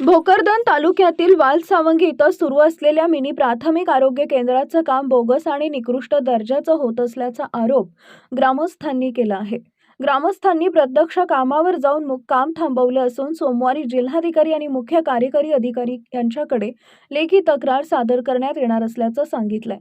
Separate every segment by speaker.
Speaker 1: भोकरदन तालुक्यातील वालसावंगी इथं सुरू असलेल्या मिनी प्राथमिक आरोग्य केंद्राचं काम बोगस आणि निकृष्ट दर्जाचं होत असल्याचा आरोप ग्रामस्थांनी केला आहे. ग्रामस्थांनी प्रत्यक्ष कामावर जाऊन काम थांबवलं असून सोमवारी जिल्हाधिकारी आणि मुख्य कार्यकारी अधिकारी यांच्याकडे लेखी तक्रार सादर करण्यात येणार असल्याचं सांगितलंय.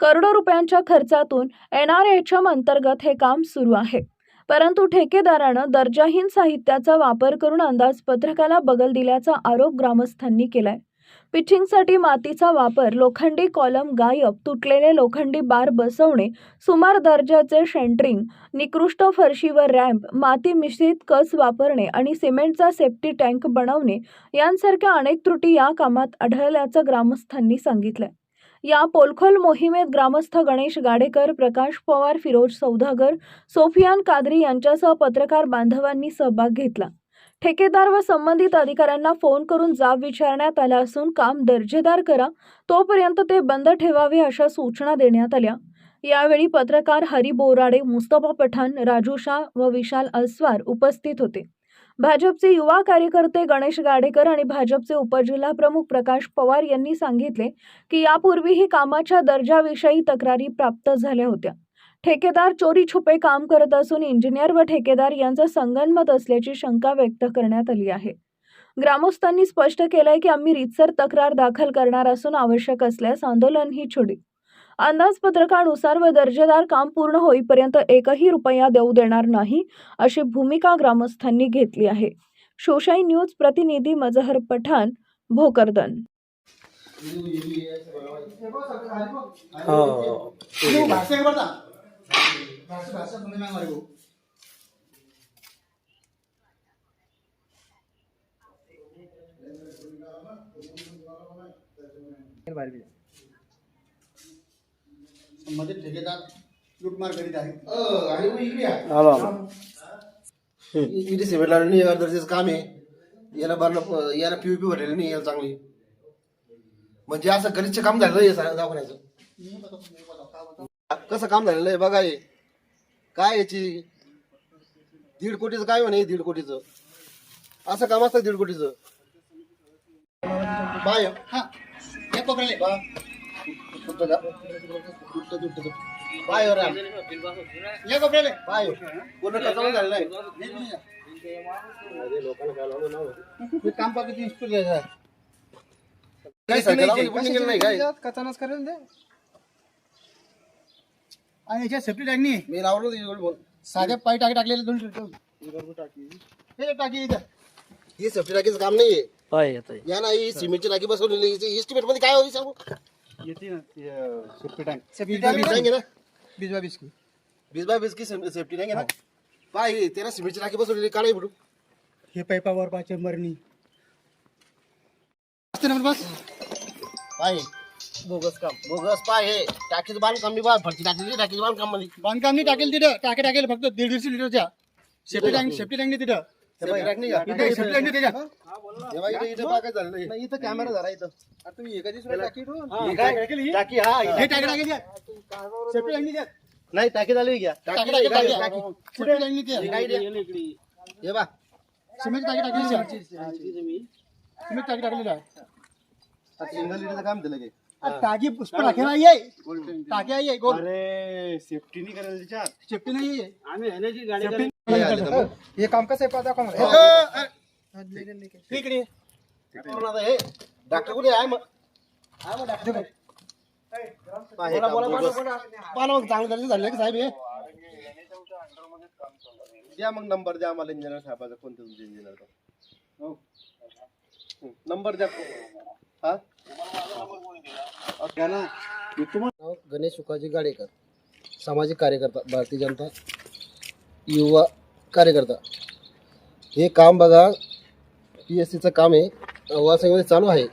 Speaker 1: करोडो रुपयांच्या खर्चातून एन आर एच एम अंतर्गत हे काम सुरू आहे. परंतु ठेकेदारानं दर्जाहीन साहित्याचा वापर करून अंदाजपत्रकाला बगल दिल्याचा आरोप ग्रामस्थांनी केलाय. पिचिंगसाठी मातीचा वापर लोखंडी कॉलम गायब तुटलेले लोखंडी बार बसवणे सुमार दर्जाचे शेंटरिंग निकृष्ट फरशीवर रॅम्प माती मिश्रित कस वापरणे आणि सिमेंटचा सेफ्टी टँक बनवणे यांसारख्या अनेक त्रुटी या कामात आढळल्याचं ग्रामस्थांनी सांगितलंय. या पोलखोल मोहिमेत ग्रामस्थ गणेश गाडेकर प्रकाश पवार फिरोज सौदागर सोफियान कादरी यांच्यासह पत्रकार बांधवांनी सहभाग घेतला. ठेकेदार व संबंधित अधिकाऱ्यांना फोन करून जाब विचारण्यात आला असून काम दर्जेदार करा तोपर्यंत ते बंद ठेवावे अशा सूचना देण्यात आल्या. यावेळी पत्रकार हरी बोराडे मुस्तफा पठाण राजू शाह व विशाल अस्वार उपस्थित होते. भाजपचे युवा कार्यकर्ते गणेश गाडेकर आणि भाजपचे उपजिल्हा प्रमुख प्रकाश पवार यांनी सांगितले की यापूर्वीही कामाच्या दर्जाविषयी तक्रारी प्राप्त झाल्या होत्या. ठेकेदार चोरी छुपे काम करत असून इंजिनियर व ठेकेदार यांचं संगनमत असल्याची शंका व्यक्त करण्यात आली आहे. ग्रामस्थांनी स्पष्ट केलंय की आम्ही रीतसर तक्रार दाखल करणार असून आवश्यक असल्यास आंदोलनही छुडी अंदाजपत्रकानुसार व दर्जेदार काम पूर्ण होईपर्यंत एकही रुपया देऊ देणार नाही अशी भूमिका ग्रामस्थांनी घेतली आहे. शोशाई न्यूज प्रतिनिधी मजहर पठाण भोकरदन.
Speaker 2: संबंधित ठेकेदार लुटमार करीत आहे.
Speaker 3: इथे सिमेंट लावलं नाही यावर दर्जाचं काम आहे. याला भरणं याला पीव्हीपी भरलेलं नाही याला चांगली. म्हणजे असं गलिच्छ काम झालेलं आहे सा- दवाखान्याचं कसं काम झालेलं आहे बघा हे. काय याची? दीड कोटीचं काय म्हणे दीड कोटीचं? असं काम असतं दीड कोटीचं. बाय
Speaker 2: हा कोपऱ्याला
Speaker 3: बा का? तुटतं, तुटतं, हो राम.
Speaker 2: या
Speaker 3: हो. पूर्ण कचरा झालेला आहे?
Speaker 2: मी काम पाहतो इन्स्टॉल घ्यायचा
Speaker 3: काय सरकारला पण निघेल नाही काय?
Speaker 2: कचानच करेल ते आणि याच्या सेफ्टी टँकनी
Speaker 3: मी लावलं बोल.
Speaker 2: साध्या पाय टाकी टाकलेले दोन हे टाकी इथं.
Speaker 3: ही सेफ्टी टाकीचं काम नाहीये.
Speaker 4: पाय येत आहे
Speaker 3: या ना ही सिमेंटची टाकी बसवलेली इस्टिमेटमध्ये काय होईल सांगू?
Speaker 2: येते ना सेफ्टी टँक
Speaker 3: सेफ्टी टँक आहे? ना?
Speaker 2: बिजवा बिस्की.
Speaker 3: बीस बाय बीस की सेफ्टी टँक आहे ना? पाय हे, त्याला सिमेंटची टाकी बसवलेली भेटू
Speaker 2: हे पाईपावर मरणी. असते ना बस.
Speaker 3: पाय. बोगस काम. बोगस पाय हे. टाकीचं बांधकाम बा फडची टाकीचं बांधकाममध्ये
Speaker 2: बांधकाम नाही टाकेल तिथं. टाके टाकेल फक्त दीड दीडशे लिटरच्या. सेफ्टी टँक सेफ्टी टँक नाही तिथं.
Speaker 3: टँक?
Speaker 2: इथे सेफ्टी टँक नाही त्याच्यात
Speaker 3: हे बघा, इथे- इथे पहा काय झालेलं आहे.
Speaker 2: इथं कॅमेरा धरा इथं. तुम्ही एका दिवशी टाकी
Speaker 3: हे काय? टाकी हा
Speaker 2: हे
Speaker 3: हे
Speaker 2: टाके टाके द्या. सेफ्टी टँक नाही द्या.
Speaker 3: नाही टाकी झाली घ्या.
Speaker 2: टाकी
Speaker 3: टाकी
Speaker 2: टाकी
Speaker 3: टाकी.
Speaker 2: टाकी. सेफ्टी टँक नाही द्या.
Speaker 3: हे काय द्या? हे बा
Speaker 2: सिमेंट टाकी टाकली सिमेंट टाकी टाकलेली आहे
Speaker 3: सिंगल लिटरचं काम दिलं काय
Speaker 2: आ, टाकी पुष्प टाके नाही आहे टाकी आहे गोल
Speaker 5: अरे सेफ्टी नाही करायला त्याच्यात.
Speaker 2: सेफ्टी नाही आहे
Speaker 5: आम्ही ह्याची गाडी
Speaker 2: Safety-
Speaker 3: हे.
Speaker 2: हे काम कसं आहे?
Speaker 3: हो, हो, हो. करून आता हे. डॉक्टर कुठे आहे मग हे ना चांगलं झालं की साहेब हे? द्या मग नंबर द्या आम्हाला इंजिनियर साहेबाचा कोणते तुमचे इंजिनियर नंबर द्या. हा? नाव गणेश सुखाजी गाडेकर सामाजिक कार्यकर्ता भारतीय जनता युवा कार्यकर्ता. हे काम बघा पी एस सीचं काम आहे. वासंगमध्ये चालू आहे.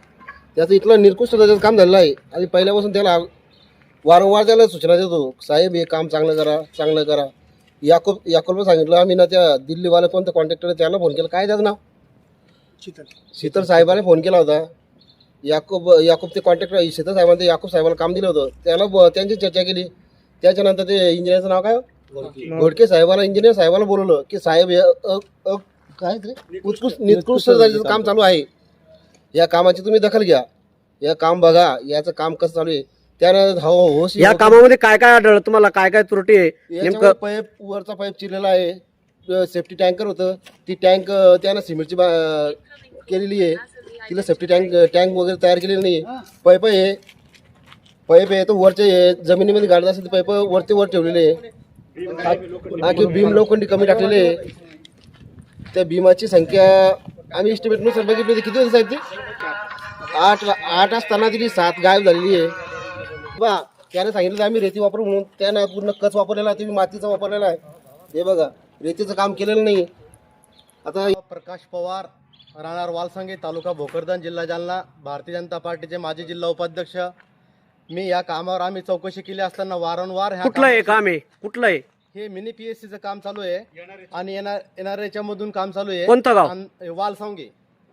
Speaker 3: त्याचं इथलं निकृष्ट दर्जाचं काम झालेलं आहे. आणि पहिल्यापासून त्याला वारंवार त्याला सूचना देतो. साहेब हे काम चांगलं करा चांगलं करा. याकोब याकोबला सांगितलं आम्ही ना त्या दिल्लीवाला कोणतं कॉन्ट्रॅक्टर त्याला फोन केला. काय त्याचं नाव?
Speaker 2: शीतल.
Speaker 3: शीतल साहेबाने फोन केला होता. याकोब याकोब ते कॉन्ट्रॅक्टर शीतल साहेबांनी ते याकोब साहेबाला काम दिलं होतं. त्याला त्यांची चर्चा केली. त्याच्यानंतर ते इंजिनियरचं नाव काय हो? घोडके साहेबाला इंजिनियर साहेबाला बोलवलं की साहेब हे अ- अ- काय ते उत्कृष्ट निकृष्ट दर्जाचं काम चालू आहे. या कामाची तुम्ही दखल घ्या. या काम बघा याचं काम कसं चालू आहे. त्यानं हो
Speaker 6: या कामामध्ये काय काय आढळलं? तुम्हाला काय काय त्रुटी आहे?
Speaker 3: याच्यामध्ये
Speaker 6: नेमकं
Speaker 3: पाईप वरचा पाईप चिरलेला आहे. सेफ्टी टँकर होतं. ती टँक त्यानं सिमेंटची बा- केलेली आहे. तिला सेफ्टी टँक टँक वगैरे तयार केलेली नाही पाईप आहे. पाईप आहे तो वरचे. जमिनीमध्ये गाडत असेल पाईप वरती वर ठेवलेले आहे. आणखी भीम लोखंडी कमी टाकलेले आहे. त्या भीमाची संख्या आम्ही इस्टिमेटनुसार बघितली किती होती साहेब ती? आठ आठ असताना तिची सात गायब झालेली आहे. बा त्याने सांगितलं आम्ही रेती वापरू म्हणून. त्यानं पूर्ण कच वापरलेला आहे तुम्ही मातीचा वापरलेला आहे. हे बघा रेतीचं काम केलेलं नाही. आता
Speaker 7: प्रकाश पवार राहणार वालसांगे तालुका भोकरदन जिल्हा जालना भारतीय जनता पार्टीचे माजी जिल्हा उपाध्यक्ष मी या कामावर आम्ही चौकशी केली असताना वारंवार ह्या
Speaker 6: कुठलं हे
Speaker 7: कामाची-
Speaker 6: काम आहे? कुठलं आहे?
Speaker 7: हे मिनी पीएससीचं काम चालू आहे. आणि एनआरएच्या मधून काम चालू आहे.
Speaker 6: कोणतं गाव?
Speaker 7: आणि वालसंगी.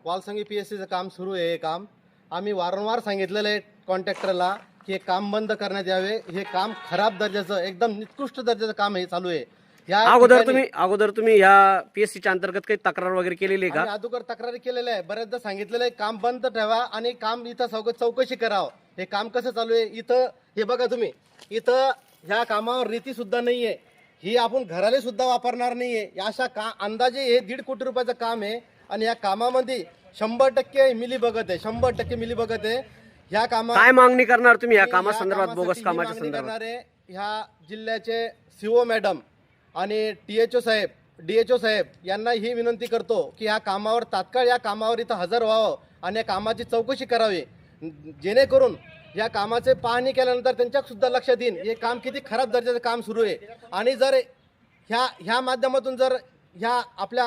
Speaker 7: वालसंगी पीएससीचं काम सुरू आहे हे काम. आम्ही वारंवार सांगितलेलं आहे कॉन्ट्रॅक्टरला की हे काम बंद करण्यात यावे. हे काम खराब दर्जाचं एकदम निकृष्ट दर्जाचं काम हे चालू आहे. या
Speaker 6: अगोदर
Speaker 7: ठिकाणी-
Speaker 6: तुम्ही अगोदर तुम्ही या पीएससीच्या अंतर्गत काही तक्रार वगैरे केलेली आहे
Speaker 7: आम्ही
Speaker 6: का
Speaker 7: अगोदर तक्रारी केलेल्या आहे बऱ्याचदा सांगितलेलं आहे काम बंद ठेवा आणि काम इथं चौक चौकशी करावं. हे काम कसं चालू आहे? इथं हे बघा तुम्ही. इथं ह्या कामावर रेती सुद्धा नाहीये. ही आपण घराले सुद्धा वापरणार नाहीये. या अशा का अंदाजे हे दीड कोटी रुपयाचं काम आहे आणि या कामामध्ये शंभर टक्के मिली बघत आहे. शंभर टक्के मिली बघत आहे. ह्या कामा
Speaker 6: काय मागणी करणार तुम्ही? या कामासंदर्भात बोगस कामाच्या संदर्भात.
Speaker 7: ह्या जिल्ह्याचे सीओ मॅडम आणि टी एच ओ साहेब डी एच ओ साहेब यांना ही विनंती करतो की ह्या कामावर तात्काळ या कामावर इथं हजर व्हावं आणि या कामाची चौकशी करावी. जेणेकरून या कामाचे पाहणी केल्यानंतर त्यांच्यासुद्धा लक्ष लक्षात हे काम किती खराब दर्जाचं काम सुरू आहे. आणि जर ह्या ह्या माध्यमातून जर ह्या आपल्या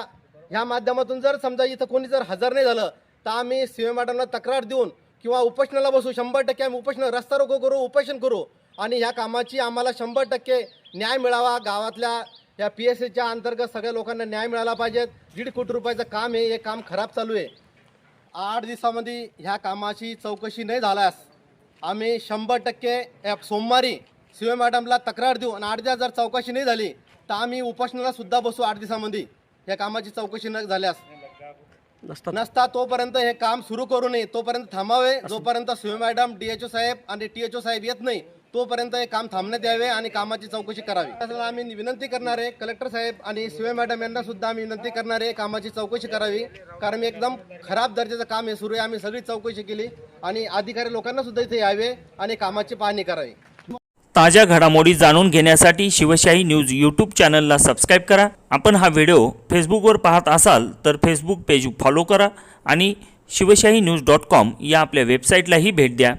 Speaker 7: ह्या माध्यमातून जर समजा इथं कोणी जर हजर नाही झालं तर आम्ही सी तक्रार देऊन किंवा उपोषणाला बसू शंभर टक्के आम्ही उपोषण रस्ता रोको करू उपोषण करू. आणि ह्या कामाची आम्हाला शंभर टक्के न्याय मिळावा गावातल्या या पी एस सीच्या अंतर्गत सगळ्या लोकांना न्याय मिळाला पाहिजे. दीड कोटी रुपयाचं काम आहे हे काम खराब चालू आहे. आठ दिवसामध्ये ह्या कामाची चौकशी नाही झाल्यास आम्ही शंभर टक्के या सोमवारी सी मॅडमला तक्रार देऊ आणि आठ दिवस जर चौकशी नाही झाली तर आम्ही उपोषणाला सुद्धा बसू आठ दिवसामध्ये. या कामाची चौकशी न झाल्यास.
Speaker 6: नसतात.
Speaker 7: नसता तोपर्यंत हे काम सुरू करू नये. तोपर्यंत थांबावे. जोपर्यंत सीओ मॅडम डीएचओ साहेब आणि टीएचओ साहेब येत नाही तोपर्यंत हे काम थांबण्यात यावे आणि कामाची चौकशी करावी. त्यासाठी आम्ही विनंती करणार आहे कलेक्टर साहेब आणि सीओ मॅडम यांना सुद्धा आम्ही विनंती करणार आहे कामाची चौकशी करावी. कारण एकदम खराब दर्जाचं काम आहे सुरू आहे. आम्ही सगळी चौकशी केली आणि अधिकारी लोकांना सुद्धा इथे यावे आणि कामाची पाहणी करावी.
Speaker 8: ताज्या घडामोडी जाणून घेण्यासाठी शिवशाही न्यूज यूट्यूब चॅनलला सबस्क्राईब करा. आपण हा व्हिडिओ फेसबुकवर पाहत असाल तर फेसबुक पेज फॉलो करा आणि शिवशाही न्यूज डॉट कॉम या आपल्या वेबसाईटलाही भेट द्या.